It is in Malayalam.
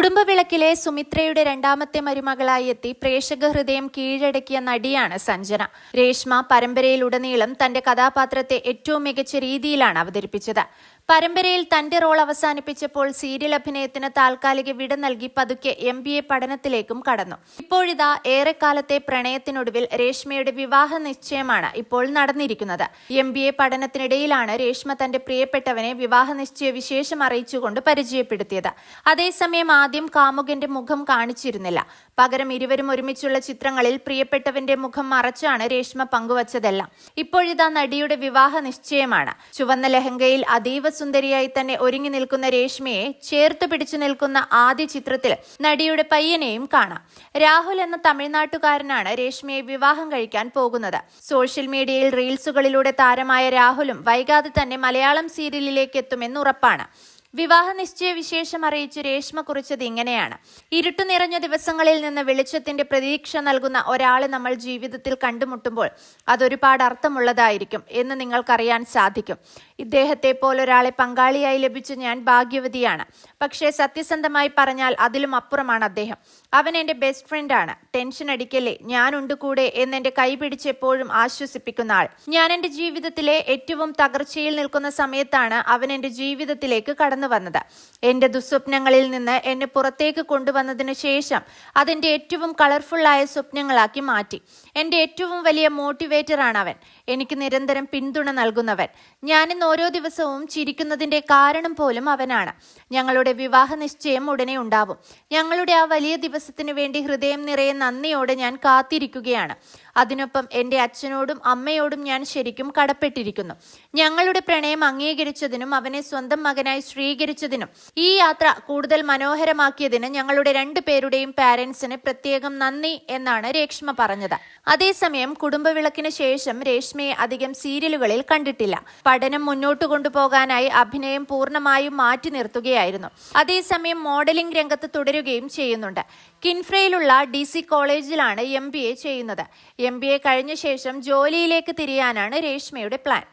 കുടുംബവിളക്കിലെ സുമിത്രയുടെ രണ്ടാമത്തെ മരുമകളായി എത്തി പ്രേക്ഷക ഹൃദയം കീഴടക്കിയ നടിയാണ് സഞ്ജന. രേഷ്മ പരമ്പരയിലുടനീളം തന്റെ കഥാപാത്രത്തെ ഏറ്റവും മികച്ച രീതിയിലാണ് അവതരിപ്പിച്ചത്. പരമ്പരയിൽ തന്റെ റോൾ അവസാനിപ്പിച്ചപ്പോൾ സീരിയൽ അഭിനയത്തിന് താൽക്കാലിക വിട നൽകി പതുക്കെ എം ബി എ പഠനത്തിലേക്കും കടന്നു. ഇപ്പോഴിതാ ഏറെക്കാലത്തെ പ്രണയത്തിനൊടുവിൽ രേഷ്മയുടെ വിവാഹ നിശ്ചയമാണ് ഇപ്പോൾ നടന്നിരിക്കുന്നത്. എം ബി എ പഠനത്തിനിടയിലാണ് രേഷ്മ തന്റെ പ്രിയപ്പെട്ടവനെ വിവാഹ നിശ്ചയ വിശേഷം അറിയിച്ചുകൊണ്ട് പരിചയപ്പെടുത്തിയത്. അതേസമയം ആദ്യം കാമുകന്റെ മുഖം കാണിച്ചിരുന്നില്ല. പകരം ഇരുവരും ഒരുമിച്ചുള്ള ചിത്രങ്ങളിൽ പ്രിയപ്പെട്ടവന്റെ മുഖം മറച്ചാണ് രേഷ്മ പങ്കുവച്ചതെല്ലാം. ഇപ്പോഴിതാ നടിയുടെ വിവാഹ നിശ്ചയമാണ്. ചുവന്ന ലഹങ്കയിൽ അതീവ സുന്ദരിയായി തന്നെ ഒരുങ്ങി നിൽക്കുന്ന രേഷ്മയെ ചേർത്ത് പിടിച്ചു നിൽക്കുന്ന ആദ്യ ചിത്രത്തിൽ നടിയുടെ പയ്യനെയും കാണാം. രാഹുൽ എന്ന തമിഴ്നാട്ടുകാരനാണ് രേഷ്മയെ വിവാഹം കഴിക്കാൻ പോകുന്നത്. സോഷ്യൽ മീഡിയയിൽ റീൽസുകളിലൂടെ താരമായ രാഹുലും വൈകാതെ തന്നെ മലയാളം സീരിയലിലേക്ക് എത്തുമെന്ന് ഉറപ്പാണ്. വിവാഹ നിശ്ചയ വിശേഷം അറിയിച്ച് രേഷ്മ കുറിച്ചത് ഇങ്ങനെയാണ്. ഇരുട്ടു നിറഞ്ഞ ദിവസങ്ങളിൽ നിന്ന് വെളിച്ചത്തിന്റെ പ്രതീക്ഷ നൽകുന്ന ഒരാളെ നമ്മൾ ജീവിതത്തിൽ കണ്ടുമുട്ടുമ്പോൾ അതൊരുപാട് അർത്ഥമുള്ളതായിരിക്കും എന്ന് നിങ്ങൾക്കറിയാൻ സാധിക്കും. ഇദ്ദേഹത്തെ പോലൊരാളെ പങ്കാളിയായി ലഭിച്ച ഞാൻ ഭാഗ്യവതിയാണ്. പക്ഷേ സത്യസന്ധമായി പറഞ്ഞാൽ അതിലും അപ്പുറമാണ് അദ്ദേഹം. അവൻ എന്റെ ബെസ്റ്റ് ഫ്രണ്ടാണ് ടെൻഷൻ അടിക്കല്ലേ? ഞാനുണ്ട് കൂടെ എന്ന് എന്റെ കൈ പിടിച്ച് എപ്പോഴും ആശ്വസിപ്പിക്കുന്ന ആൾ. ഞാൻ എന്റെ ജീവിതത്തിലെ ഏറ്റവും തകർച്ചയിൽ നിൽക്കുന്ന സമയത്താണ് അവൻ എന്റെ ജീവിതത്തിലേക്ക് കടന്നു വന്നത്. എന്റെ ദുസ്വപ്നങ്ങളിൽ നിന്ന് എന്നെ പുറത്തേക്ക് കൊണ്ടുവന്നതിനു ശേഷം അതെന്റെ ഏറ്റവും കളർഫുള്ളായ സ്വപ്നങ്ങളാക്കി മാറ്റി. എന്റെ ഏറ്റവും വലിയ മോട്ടിവേറ്റർ ആണ് അവൻ എനിക്ക് നിരന്തരം പിന്തുണ നൽകുന്നവൻ. ഞാനിന്ന് ഓരോ ദിവസവും ചിരിക്കുന്നതിന്റെ കാരണം പോലും അവനാണ്. ഞങ്ങളുടെ വിവാഹ നിശ്ചയം ഉടനെ ഉണ്ടാവും. ഞങ്ങളുടെ ആ വലിയ ദിവസത്തിന് വേണ്ടി ഹൃദയം നിറയെ നന്ദിയോടെ ഞാൻ കാത്തിരിക്കുകയാണ്. അതിനൊപ്പം എന്റെ അച്ഛനോടും അമ്മയോടും ഞാൻ ശരിക്കും കടപ്പെട്ടിരിക്കുന്നു. ഞങ്ങളുടെ പ്രണയം അംഗീകരിച്ചതിനും അവനെ സ്വന്തം മകനായി സ്വീകരിച്ചതിനും ഈ യാത്ര കൂടുതൽ മനോഹരമാക്കിയതിന് ഞങ്ങളുടെ രണ്ടു പേരുടെയും പാരൻസിന് പ്രത്യേകം നന്ദി എന്നാണ് രേഷ്മ പറഞ്ഞത്. അതേസമയം കുടുംബവിളക്കിന് ശേഷം രേഷ്മയെ അധികം സീരിയലുകളിൽ കണ്ടിട്ടില്ല. പഠനം മുന്നോട്ട് കൊണ്ടുപോകാനായി അഭിനയം പൂർണമായും മാറ്റി നിർത്തുകയായിരുന്നു. അതേസമയം മോഡലിംഗ് രംഗത്ത് തുടരുകയും ചെയ്യുന്നുണ്ട്. കിൻഫ്രയിലുള്ള ഡി സി കോളേജിലാണ് എം ബി എ ചെയ്യുന്നത്. എം ബി എ കഴിഞ്ഞ ശേഷം ജോലിയിലേക്ക് തിരിയാനാണ് രേഷ്മയുടെ പ്ലാൻ.